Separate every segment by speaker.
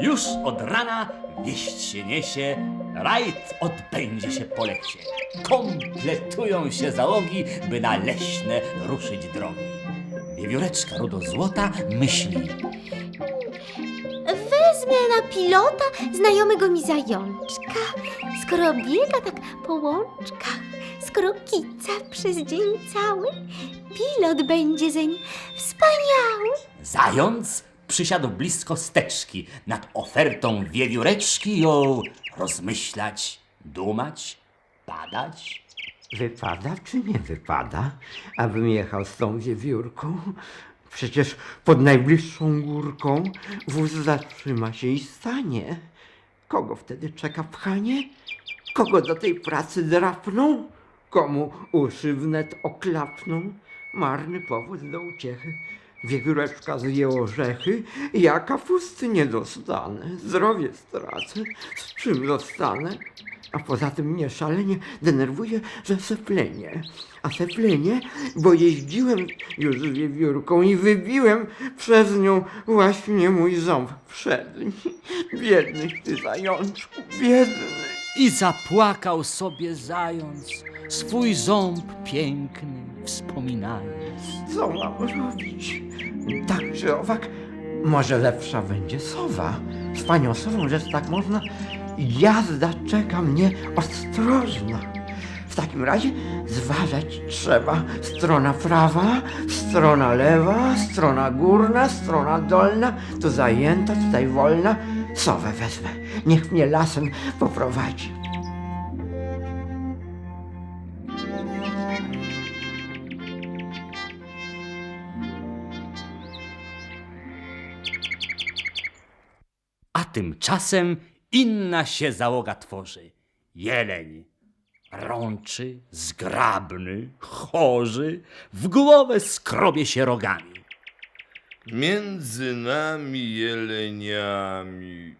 Speaker 1: Już od rana wieść się niesie, rajd odbędzie się po lecie. Kompletują się załogi, by na leśne ruszyć drogi. Wiewióreczka rudo-złota myśli.
Speaker 2: Wezmę na pilota znajomego mi zajączka. Skoro biega tak po łączkach, skoro kica przez dzień cały, pilot będzie zeń wspaniały.
Speaker 1: Zając przysiadł blisko steczki nad ofertą wiewióreczki ją rozmyślać, dumać, badać.
Speaker 3: Wypada czy nie wypada, abym jechał z tą wiewiórką? Przecież pod najbliższą górką wóz zatrzyma się i stanie. Kogo wtedy czeka pchanie? Kogo do tej pracy drapną? Komu uszy wnet oklapną? Marny powód do uciechy. Wiewióreczka zje orzechy, ja kapusty nie dostanę, zdrowie stracę, z czym zostanę? A poza tym mnie szalenie denerwuje, że seplenie. A seplenie, bo jeździłem już z wiewiórką i wybiłem przez nią właśnie mój ząb przedni. Biedny ty zajączku, biedny.
Speaker 1: I zapłakał sobie zając, swój ząb piękny wspominając.
Speaker 3: Co mam robić? Tak czy owak, może lepsza będzie sowa. Z panią sową, że tak można, jazda czeka mnie ostrożna. W takim razie zważać trzeba strona prawa, strona lewa, strona górna, strona dolna, tu zajęta, tutaj wolna. Sowę wezmę, niech mnie lasem poprowadzi.
Speaker 1: Tymczasem inna się załoga tworzy. Jeleń rączy, zgrabny, chorzy, w głowę skrobie się rogami.
Speaker 4: Między nami jeleniami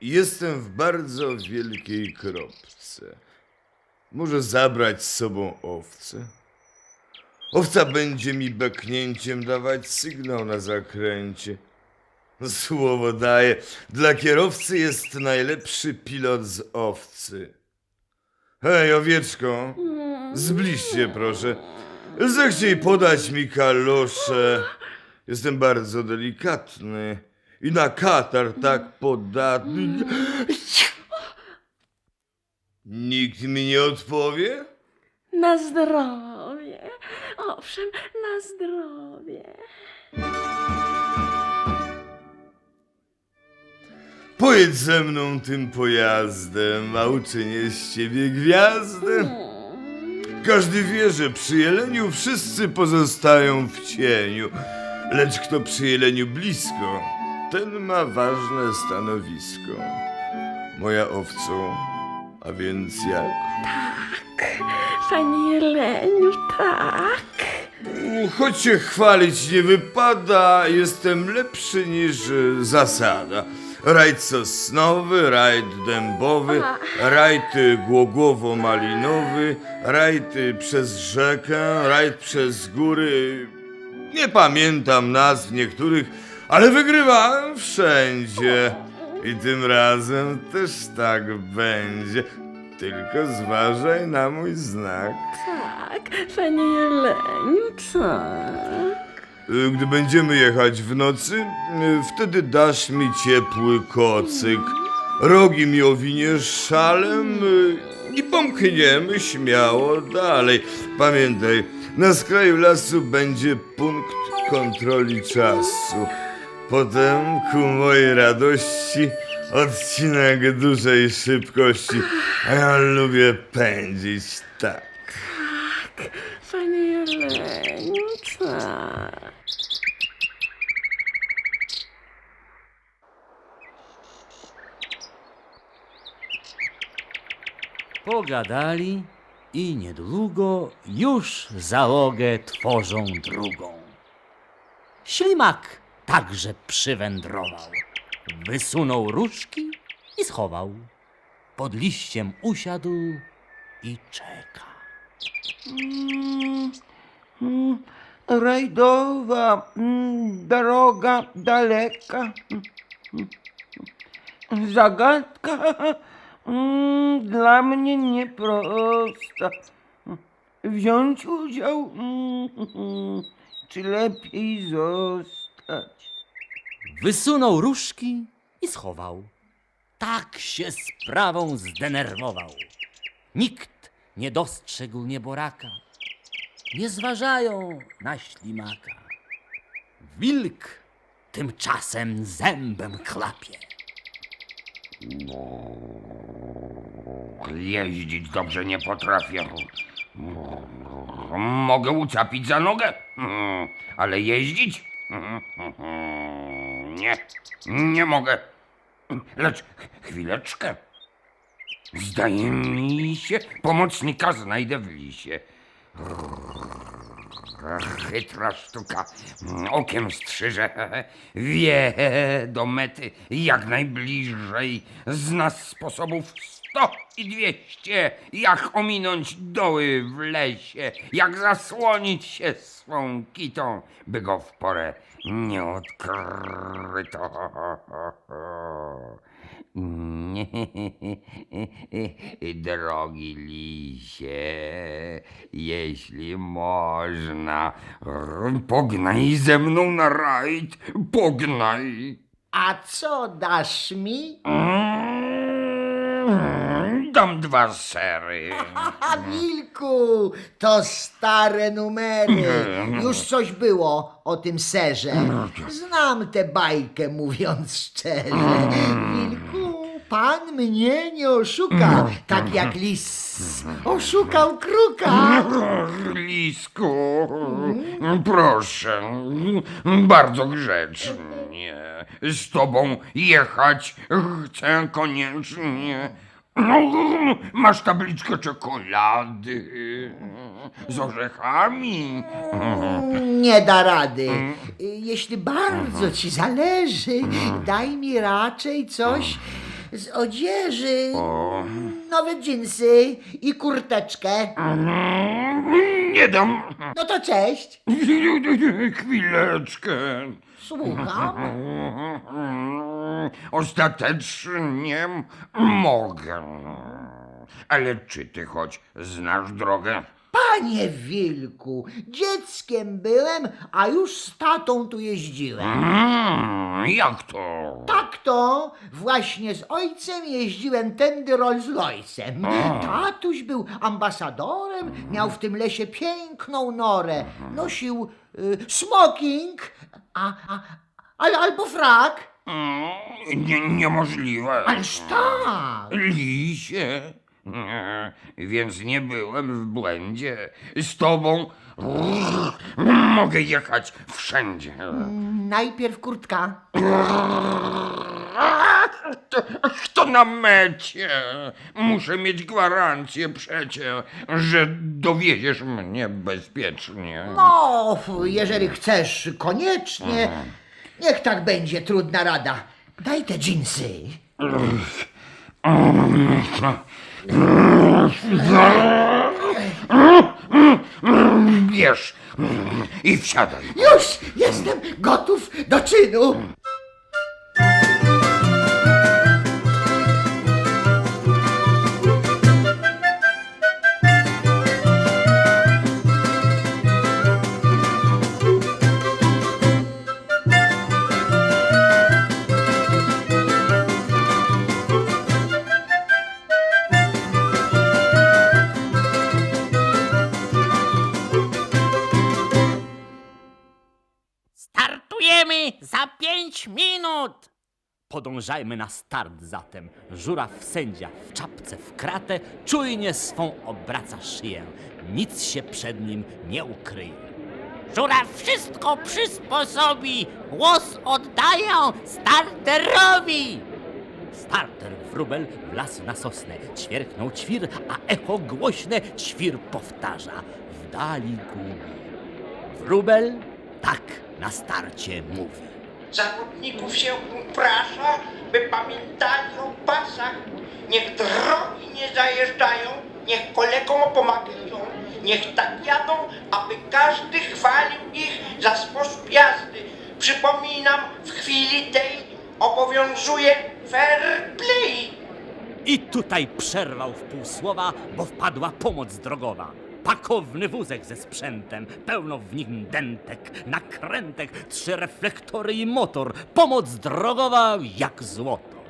Speaker 4: jestem w bardzo wielkiej kropce. Może zabrać z sobą owce? Owca będzie mi beknięciem dawać sygnał na zakręcie. Słowo daję, dla kierowcy jest najlepszy pilot z owcy. Hej, owieczko, zbliż się proszę. Zechciej podać mi kalosze. Jestem bardzo delikatny i na katar tak podatny. Nikt mi nie odpowie?
Speaker 5: Na zdrowie. Owszem, na zdrowie.
Speaker 4: Pojedź ze mną tym pojazdem, a uczynię z ciebie gwiazdę. Każdy wie, że przy jeleniu wszyscy pozostają w cieniu, lecz kto przy jeleniu blisko, ten ma ważne stanowisko. Moja owco, a więc jak?
Speaker 5: Panie Jeleniu, tak.
Speaker 4: Choć się chwalić nie wypada, jestem lepszy niż zasada. Rajd sosnowy, rajd dębowy, rajd y, głogłowo-malinowy, rajd przez rzekę, rajd przez góry. Nie pamiętam nazw niektórych, ale wygrywałem wszędzie. I tym razem też tak będzie. Tylko zważaj na mój znak.
Speaker 5: Tak, panie Jeleniu, tak.
Speaker 4: Y, Gdy będziemy jechać w nocy, y, wtedy dasz mi ciepły kocyk. Rogi mi owiniesz szalem y, i pomkniemy śmiało dalej. Pamiętaj, na skraju lasu będzie punkt kontroli czasu. Potem, ku mojej radości, odcinek dużej szybkości. A ja lubię pędzić tak.
Speaker 5: Panie Jeleniu, tak.
Speaker 1: Pogadali i niedługo już załogę tworzą drugą. Ślimak także przywędrował. Wysunął różki i schował. Pod liściem usiadł i czeka.
Speaker 3: Rajdowa droga daleka. Zagadka mm, dla mnie nieprosta. Wziąć udział, mm, czy lepiej zostać?
Speaker 1: Wysunął różki i schował. Tak się sprawą zdenerwował. Nikt nie dostrzegł nieboraka. Nie zważają na ślimaka. Wilk tymczasem zębem klapie.
Speaker 6: Jeździć dobrze nie potrafię. Mogę ucapić za nogę, ale jeździć? Nie, nie mogę. Lecz chwileczkę. Zdaje mi się, pomocnika znajdę w lisie. Chytra sztuka. Okiem strzyże. Wie do mety jak najbliżej. Zna sposobów sto i dwieście. Jak ominąć doły w lesie. Jak zasłonić się swą kitą, by go w porę nie odkryto. Drogi lisie, jeśli można, pognaj ze mną na rajd, pognaj.
Speaker 7: A co dasz mi?
Speaker 6: Mm, Dam dwa sery.
Speaker 7: A Wilku, to stare numery. Już coś było o tym serze. Znam tę bajkę, mówiąc szczerze. Wilku, pan mnie nie oszuka, tak jak lis oszukał kruka.
Speaker 6: Lisku, proszę, bardzo grzecznie. Z tobą jechać chcę koniecznie. Masz tabliczkę czekolady z orzechami.
Speaker 7: Nie da rady. Jeśli bardzo ci zależy, daj mi raczej coś z odzieży. Nowe dżinsy i kurteczkę.
Speaker 6: Nie dam.
Speaker 7: No to cześć.
Speaker 6: Chwileczkę.
Speaker 7: Słucham.
Speaker 6: Ostatecznie mogę. Ale czy ty choć znasz drogę?
Speaker 7: Panie Wilku, dzieckiem byłem, a już z tatą tu jeździłem.
Speaker 6: Mm, jak to?
Speaker 7: Tak to właśnie z ojcem jeździłem tędy Rolls Royce'em. Tatuś był ambasadorem, miał w tym lesie piękną norę. Nosił y, smoking, a, a, albo frak.
Speaker 6: Mm, Nie, niemożliwe.
Speaker 7: Ależ tak.
Speaker 6: Lisie. Więc nie byłem w błędzie. Z tobą mogę jechać wszędzie.
Speaker 7: Najpierw kurtka.
Speaker 6: To, to na mecie. Muszę mieć gwarancję przecie, że dowieziesz mnie bezpiecznie.
Speaker 7: No, jeżeli chcesz koniecznie, niech tak będzie, trudna rada. Daj te dżinsy.
Speaker 6: Bierz i wsiadaj.
Speaker 7: Już jestem gotów do czynu.
Speaker 1: Startujemy za pięć minut! Podążajmy na start zatem. Żuraw sędzia w czapce w kratę czujnie swą obraca szyję. Nic się przed nim nie ukryje. Żuraw wszystko przysposobi, głos oddaję starterowi! Starter wróbel wlazł na sosnę, ćwierknął ćwir, a echo głośne ćwir powtarza. W dali gubi. Wróbel tak na starcie mówi.
Speaker 8: Zawodników się uprasza, by pamiętali o pasach. Niech drogi nie zajeżdżają, niech kolegom pomagają. Niech tak jadą, aby każdy chwalił ich za sposób jazdy. Przypominam, w chwili tej obowiązuje fair play.
Speaker 1: I tutaj przerwał w pół słowa, bo wpadła pomoc drogowa. Pakowny wózek ze sprzętem, pełno w nim dentek, nakrętek, trzy reflektory i motor. Pomoc drogowa jak złoto.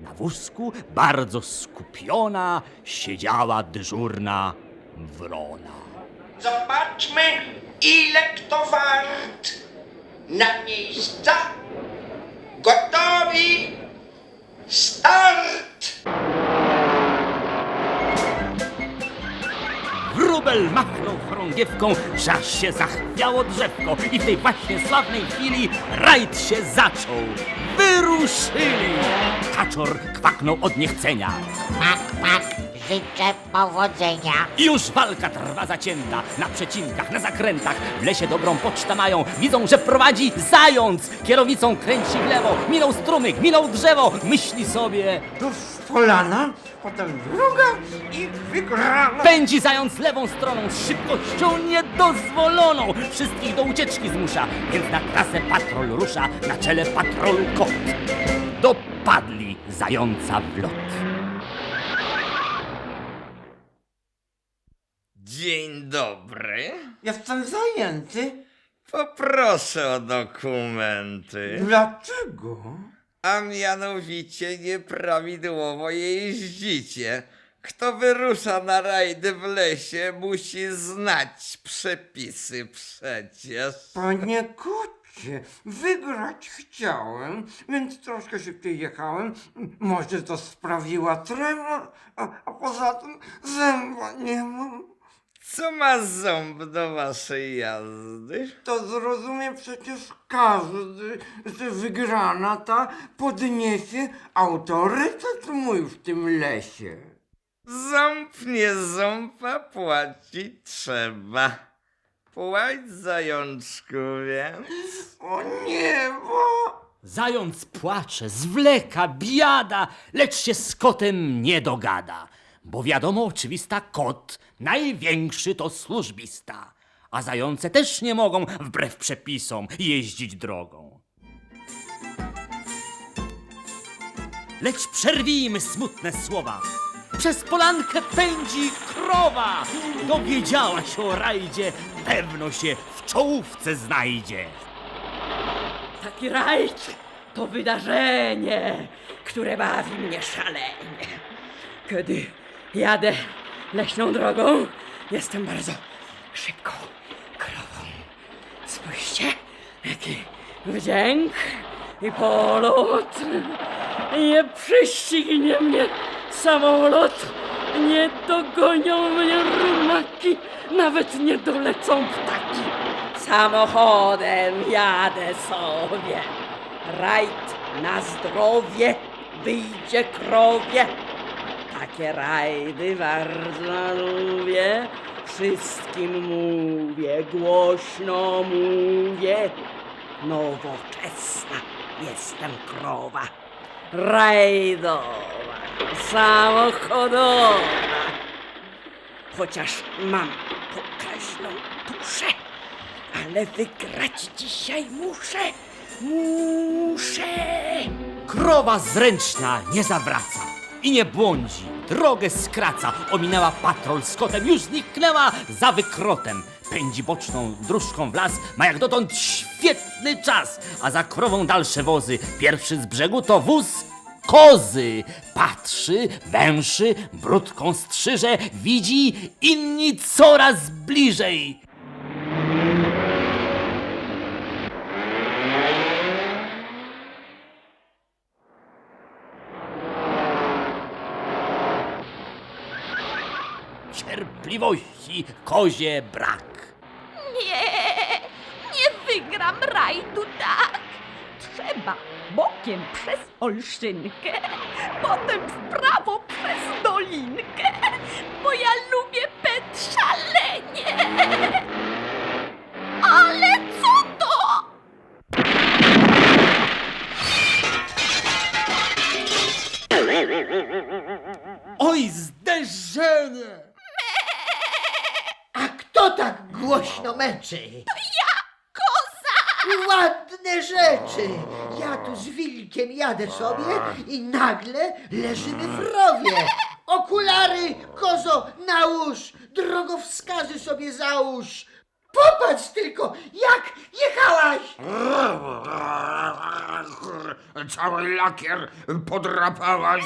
Speaker 1: Na wózku, bardzo skupiona, siedziała dyżurna wrona.
Speaker 8: Zobaczmy, ile kto wart. Na miejsca. Gotowi. Start!
Speaker 1: Wróbel machnął chorągiewką, że aż się zachwiało drzewko i w tej właśnie sławnej chwili rajd się zaczął. Wyruszyli! Kaczor kwaknął od niechcenia.
Speaker 9: Mak, mak, życzę powodzenia.
Speaker 1: I już walka trwa zacięta, na przecinkach, na zakrętach. W lesie dobrą pocztę mają, widzą, że prowadzi zając. Kierownicą kręci w lewo, minął strumyk, minął drzewo. Myśli sobie,
Speaker 3: To polana, potem druga i wygrana.
Speaker 1: Pędzi zając lewą stroną z szybkością niedozwoloną. Wszystkich do ucieczki zmusza, więc na trasę patrol rusza, na czele patrolu kot. Dopadli zająca w lot.
Speaker 4: Dzień dobry.
Speaker 3: Jestem zajęty.
Speaker 4: Poproszę o dokumenty.
Speaker 3: Dlaczego?
Speaker 4: A mianowicie nieprawidłowo jeździcie. Kto wyrusza na rajdy w lesie, musi znać przepisy przecież.
Speaker 3: Panie kocie, wygrać chciałem, więc troszkę szybciej jechałem. Może to sprawiła trema, a, a poza tym zęba nie mam.
Speaker 4: Co ma ząb do waszej jazdy?
Speaker 3: To zrozumie przecież każdy, że wygrana ta podniesie autorytet mój w tym lesie.
Speaker 4: Ząb nie ząba płacić trzeba. Płać zajączku, więc.
Speaker 3: O niebo!
Speaker 1: Zając płacze, zwleka, biada, lecz się z kotem nie dogada. Bo wiadomo, oczywista, kot największy to służbista. A zające też nie mogą, wbrew przepisom, jeździć drogą. Lecz przerwijmy smutne słowa. Przez polankę pędzi krowa. Dowiedziała się o rajdzie, pewno się w czołówce znajdzie.
Speaker 5: Taki rajd to wydarzenie, które bawi mnie szalenie. Kiedy jadę leśną drogą, jestem bardzo szybką krową. Spójrzcie, jaki wdzięk i polot. Nie prześcignie mnie samolot, nie dogonią mnie rumaki, nawet nie dolecą ptaki. Samochodem jadę sobie. Rajd na zdrowie, wyjdzie krowie. Takie rajdy bardzo lubię. Wszystkim mówię, głośno mówię. Nowoczesna jestem krowa. Rajdowa, samochodowa. Chociaż mam pokaźną duszę, ale wygrać dzisiaj muszę, muszę.
Speaker 1: Krowa zręczna nie zawraca i nie błądzi, drogę skraca. Ominęła patrol z kotem, już zniknęła za wykrotem. Pędzi boczną dróżką w las, ma jak dotąd świetny czas, a za krową dalsze wozy. Pierwszy z brzegu to wóz kozy. Patrzy, węszy, brudką strzyże, widzi inni coraz bliżej. Cierpliwości kozie brak.
Speaker 2: Nie, nie wygram rajdu tak.
Speaker 10: Trzeba bokiem przez Olszynkę, potem w prawo przez Dolinkę, bo ja lubię pet szalenie.
Speaker 7: Głośno meczy. To ja, koza! Ładne rzeczy. Ja tu z wilkiem jadę sobie i nagle leżymy w rowie. Okulary, kozo, nałóż, drogowskazy sobie załóż. Popatrz tylko, jak jechałaś!
Speaker 6: Cały lakier podrapałaś.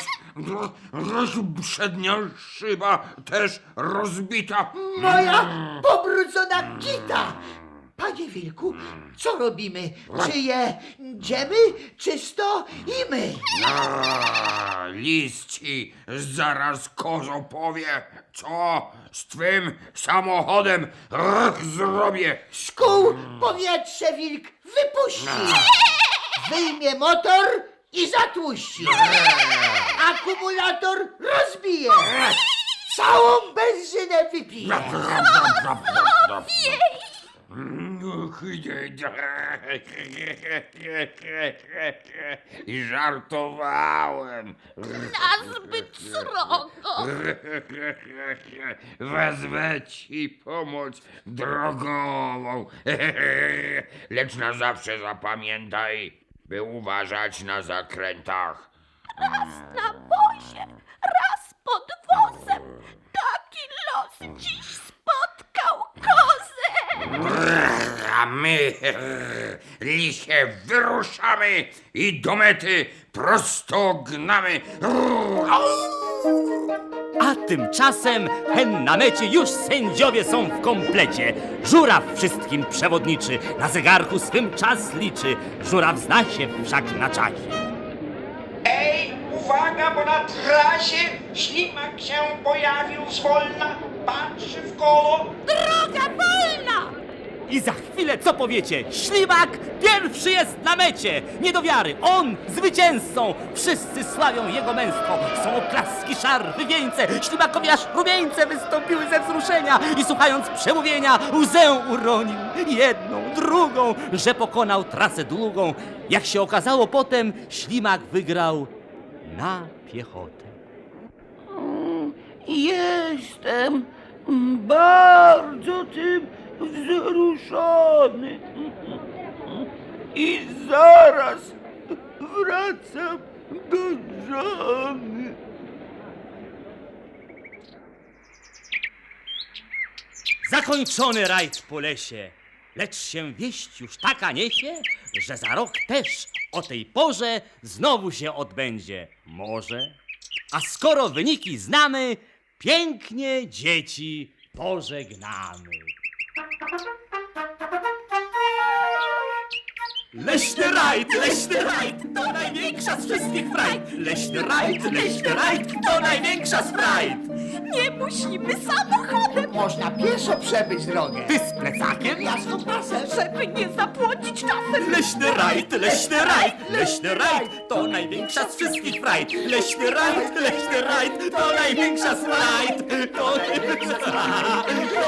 Speaker 6: Przednia szyba też rozbita.
Speaker 7: Moja pobrudzona kita! Panie Wilku, co robimy? Czy jedziemy czysto i my?
Speaker 6: A, Lis ci zaraz kozo powie, co z twym samochodem ach, zrobię.
Speaker 7: Z kół powietrze wilk wypuści! Wyjmie motor i zatłuści! Akumulator rozbije! Całą benzynę wypije!
Speaker 6: I żartowałem.
Speaker 10: Nazbyt srogo.
Speaker 6: Wezmę ci pomoc drogową. Lecz na zawsze zapamiętaj, by uważać na zakrętach.
Speaker 10: Na wozie, raz pod wozem. Taki los dziś.
Speaker 6: A my, lisie, wyruszamy i do mety prosto gnamy.
Speaker 1: A tymczasem hen na mecie już sędziowie są w komplecie. Żuraw wszystkim przewodniczy, na zegarku swym czas liczy. Żuraw zna się wszak na czasie.
Speaker 8: Ej, uwaga, bo na trasie ślimak się pojawił zwolna, patrzy w koło.
Speaker 10: Droga wolna.
Speaker 1: I za chwilę co powiecie? Ślimak pierwszy jest na mecie! Nie do wiary, on zwycięzcą! Wszyscy sławią jego męstwo. Są oklaski, szarfy, wieńce. Ślimakowi aż rumieńce wystąpiły ze wzruszenia i słuchając przemówienia łzę uronił. Jedną, drugą, że pokonał trasę długą. Jak się okazało potem, ślimak wygrał na piechotę.
Speaker 5: Jestem bardzo tym wzruszony. I zaraz wracam do żony.
Speaker 1: Zakończony rajd po lesie, lecz się wieść już taka niesie, że za rok też o tej porze znowu się odbędzie. Może? A skoro wyniki znamy, pięknie dzieci pożegnamy. Leśny rajd, leśny rajd, to największa z wszystkich frajt. Leśny rajd, leśny rajd, to największa z frajt.
Speaker 10: Nie musimy samochodem,
Speaker 7: Można pieszo przebyć drogę.
Speaker 1: Ty z plecakiem?
Speaker 7: Ja z kompasem.
Speaker 10: żeby nie zapłacić czasem.
Speaker 1: Leśny rajd, leśny rajd, leśny rajd, to największa z wszystkich frajt. Leśny rajd, leśny rajd, to największa z frajt. To największa z.